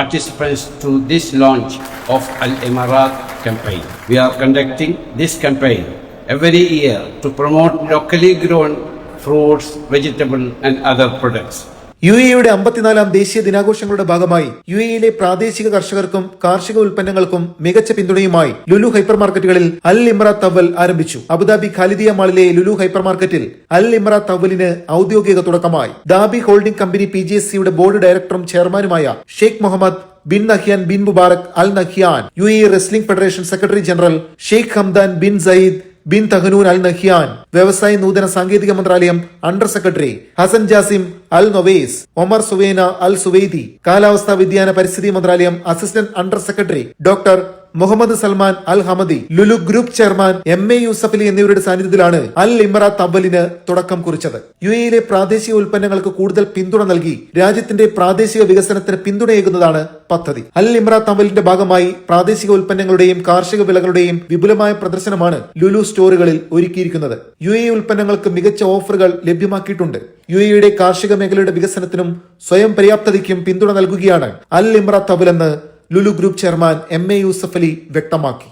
participants to this launch of Al Emarat campaign. We are conducting this campaign every year to promote locally grown fruits, vegetables, and other products. U എയുടെ അമ്പത്തിനാലാം ദേശീയ ദിനാഘോഷങ്ങളുടെ ഭാഗമായി U എയിലെ പ്രാദേശിക കർഷകർക്കും കാർഷിക ഉൽപ്പന്നങ്ങൾക്കും മികച്ച പിന്തുണയുമായി ലുലു ഹൈപ്പർ മാർക്കറ്റുകളിൽ അൽ ഇമ്ര തവൽ ആരംഭിച്ചു. അബുദാബി ഖാലിദിയ മാളിലെ ലുലു ഹൈപ്പർ മാർക്കറ്റിൽ അൽ ഇമ്ര തവലിന് ഔദ്യോഗിക തുടക്കമായി. Dhabi holding company P G S സിയുടെ ബോർഡ് ഡയറക്ടറും ചെയർമാനുമായ Sheikh Mohammed bin Nahyan bin Mubarak Al Nahyan U A wrestling federation secretary general Sheikh Hamdan bin Zayed bin Tahnoun Al Nahyan വ്യവസായ നൂതന സാങ്കേതിക മന്ത്രാലയം under secretary Hassan Jasim Al Nowais Omar Suwaina Al Suwaidi കാലാവസ്ഥാ വിദ്യാന പരിസ്ഥിതി മന്ത്രാലയം assistant under secretary doctor Mohammed Salman Al Hamadi Lulu group chairman M A Yusuffali എന്നിവരുടെ സാന്നിധ്യത്തിലാണ് അൽ ഇമ്ര തബലിന് തുടക്കം കുറിച്ചത്. യു എയിലെ പ്രാദേശിക ഉൽപ്പന്നങ്ങൾക്ക് കൂടുതൽ പിന്തുണ നൽകി രാജ്യത്തിന്റെ പ്രാദേശിക വികസനത്തിന് പിന്തുണയേകുന്നതാണ് പദ്ധതി. അൽ ഇമ്ര തബലിന്റെ ഭാഗമായി പ്രാദേശിക ഉൽപ്പന്നങ്ങളുടെയും കാർഷിക വിളകളുടെയും വിപുലമായ പ്രദർശനമാണ് ലുലു സ്റ്റോറുകളിൽ ഒരുക്കിയിരിക്കുന്നത്. യു എ ഉൽപ്പന്നങ്ങൾക്ക് മികച്ച ഓഫറുകൾ ലഭ്യമാക്കിയിട്ടുണ്ട്. യു എയുടെ കാർഷിക മേഖലയുടെ വികസനത്തിനും സ്വയം പര്യാപ്തതയ്ക്കും പിന്തുണ നൽകുകയാണ് അൽ ഇമ്ര തവലെന്ന് Lulu group chairman M A Yusuf Ali വ്യക്തമാക്കി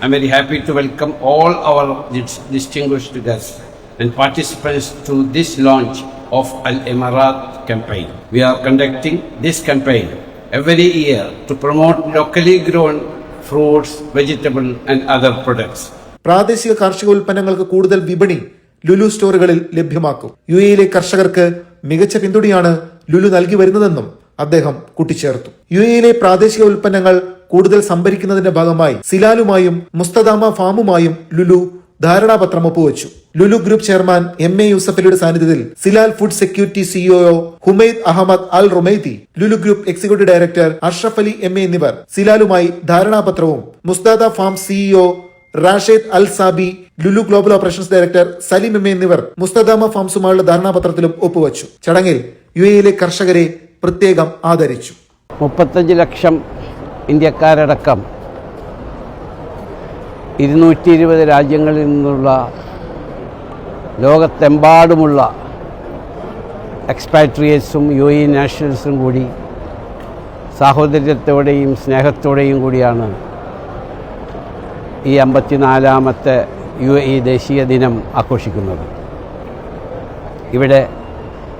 I'm very happy to welcome all our dis- distinguished guests and participants to this launch of Al Emarat campaign. We are conducting this campaign every year to promote locally grown fruits, vegetables, and other products. പ്രാദേശിക കാർഷിക ഉൽപ്പന്നങ്ങൾക്ക് കൂടുതൽ വിപണി ലുലു സ്റ്റോറുകളിൽ ലഭ്യമാക്കും U എയിലെ കർഷകർക്ക് മികച്ച പിന്തുണയാണ് ലുലു നൽകി വരുന്നതെന്നും അദ്ദേഹം കൂട്ടിച്ചേർത്തു. യു എയിലെ പ്രാദേശിക ഉൽപ്പന്നങ്ങൾ കൂടുതൽ സംഭരിക്കുന്നതിന്റെ ഭാഗമായി സിലാലുമായും മുസ്തദാമ ഫാമുമായും ലുലു ധാരണാപത്രം ഒപ്പുവച്ചു. Lulu group chairman M A യൂസഫലിയുടെ സാന്നിധ്യത്തിൽ Silal food security CEO Humaid Ahmed Al Romaithi Lulu group executive director Ashraf Ali M A എന്നിവർ സിലാലുമായി ധാരണാപത്രവും മുസ്താദ farm CEO Rashed Al Saabi Lulu global operations director Saleem A എന്നിവർ മുസ്തദാമ ഫാംസുമായുള്ള ധാരണാപത്രത്തിലും ഒപ്പുവച്ചു. ചടങ്ങിൽ U എയിലെ കർഷകരെ പ്രത്യേകം ആദരിച്ചു. മുപ്പത്തഞ്ച് ലക്ഷം ഇന്ത്യക്കാരടക്കം ഇരുന്നൂറ്റി ഇരുപത് രാജ്യങ്ങളിൽ നിന്നുള്ള ലോകത്തെമ്പാടുമുള്ള എക്സ്പാട്രിയേറ്റ്സും യു എ നാഷണൽസും കൂടി സാഹോദര്യത്തോടെയും സ്നേഹത്തോടെയും കൂടിയാണ് ഈ അമ്പത്തിനാലാമത്തെ യു എ ദേശീയ ദിനം ആഘോഷിക്കുന്നത്. ഇവിടെ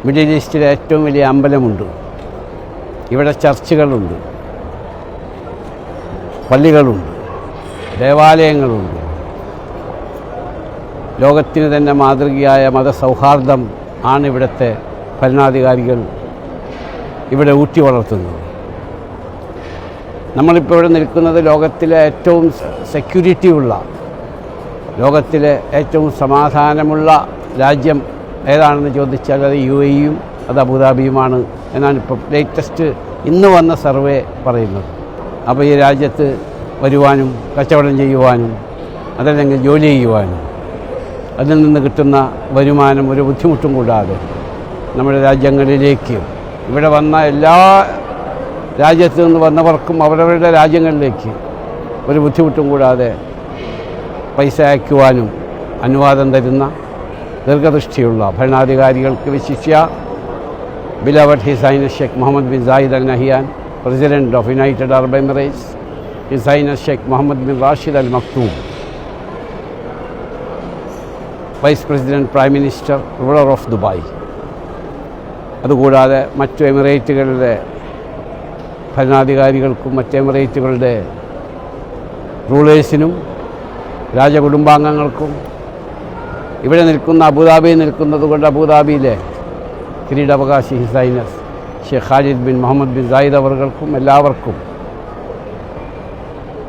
മിഡിൽ ഈസ്റ്റിലെ ഏറ്റവും വലിയ അമ്പലമുണ്ട്. ഇവിടെ ചർച്ചുകളുണ്ട്. പള്ളികളുണ്ട്. ദേവാലയങ്ങളുണ്ട്. ലോകത്തിന് തന്നെ മാതൃകയായ മതസൗഹാർദ്ദം ആണ് ഇവിടുത്തെ ഭരണാധികാരികൾ ഇവിടെ ഊട്ടി വളർത്തുന്നത്. നമ്മളിപ്പോൾ ഇവിടെ നിൽക്കുന്നത് ലോകത്തിലെ ഏറ്റവും സെക്യൂരിറ്റി ഉള്ള ലോകത്തിലെ ഏറ്റവും സമാധാനമുള്ള രാജ്യം ഏതാണെന്ന് ചോദിച്ചാൽ അത് യു എയും അത് അബുദാബിയുമാണ് എന്നാണ് ഇപ്പോൾ ലേറ്റസ്റ്റ് ഇന്ന് വന്ന സർവേ പറയുന്നത്. അപ്പോൾ ഈ രാജ്യത്ത് വരുവാനും കച്ചവടം ചെയ്യുവാനും അതല്ലെങ്കിൽ ജോലി ചെയ്യുവാനും അതിൽ നിന്ന് കിട്ടുന്ന വരുമാനം ഒരു ബുദ്ധിമുട്ടും കൂടാതെ നമ്മുടെ രാജ്യങ്ങളിലേക്ക് ഇവിടെ വന്ന എല്ലാ രാജ്യത്തു നിന്ന് വന്നവർക്കും അവരവരുടെ രാജ്യങ്ങളിലേക്ക് ഒരു ബുദ്ധിമുട്ടും കൂടാതെ പൈസ അയക്കുവാനും അനുവാദം തരുന്ന ദീർഘദൃഷ്ടിയുള്ള ഭരണാധികാരികൾക്ക് വിശിഷ്യ beloved His Highness Sheikh Mohammed bin Zayed Al Nahyan president of United Arab Emirates His Highness Sheikh Mohammed bin Rashid Al Maktoum vice president prime minister ruler of Dubai അതുകൂടാതെ മറ്റു എമിറേറ്റുകളുടെ ഭരണാധികാരികൾക്കും മറ്റ് എമിറേറ്റുകളുടെ റൂളേഴ്സിനും രാജകുടുംബാംഗങ്ങൾക്കും ഇവിടെ നിൽക്കുന്ന അബുദാബിയിൽ നിൽക്കുന്നത് കൊണ്ട് അബുദാബിയിലെ കിരീടാവകാശി His Highness Sheikh Khalid bin Mohammed bin Zayed അവർക്കും എല്ലാവർക്കും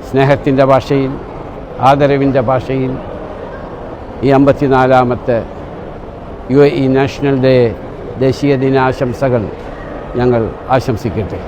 സ്നേഹത്തിന്റെ ഭാഷയിൽ ആദരവിന്റെ ഭാഷയിൽ ഈ അമ്പത്തിനാലാമത്തെ U A E national day ദേശീയ ദിനാശംസകൾ ഞങ്ങൾ ആശംസിക്കട്ടെ.